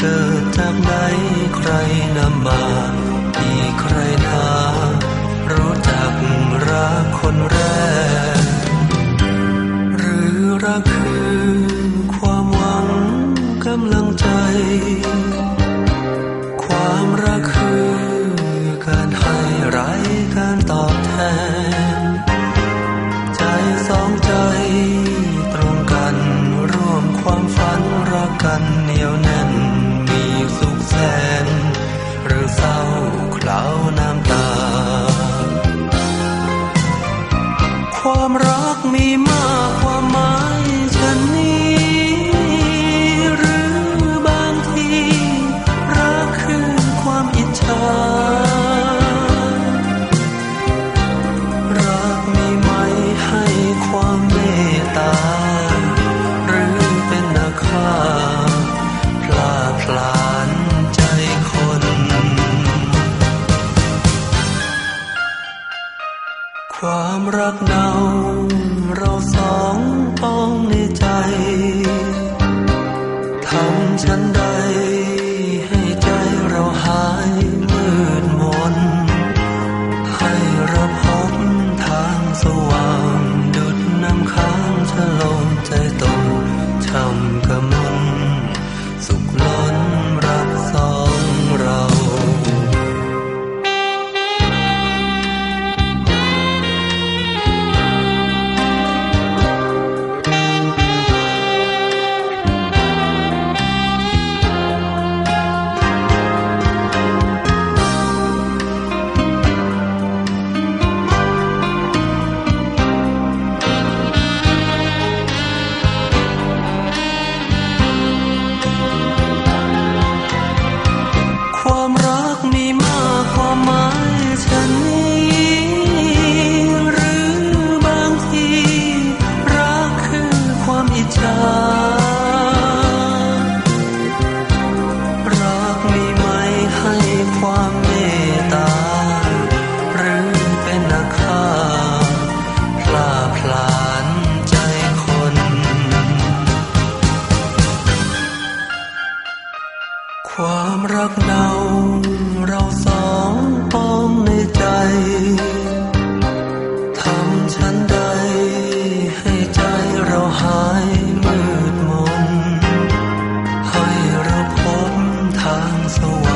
เกิดจากไหนใครนำมาที่ใครนารู้จักรักคนแรก หรือรักคือความหวังกำลังใจ รักกันเหนียวแน่นมีสุขแสน หรือเศร้าคล้าน้ำตา ความรักเนาเราสองต้องในใจทำฉันได้ ความรักเราเราสองป้องในใจทำฉันใดให้ใจเราหายมืดมนให้เราพบทางสว่าง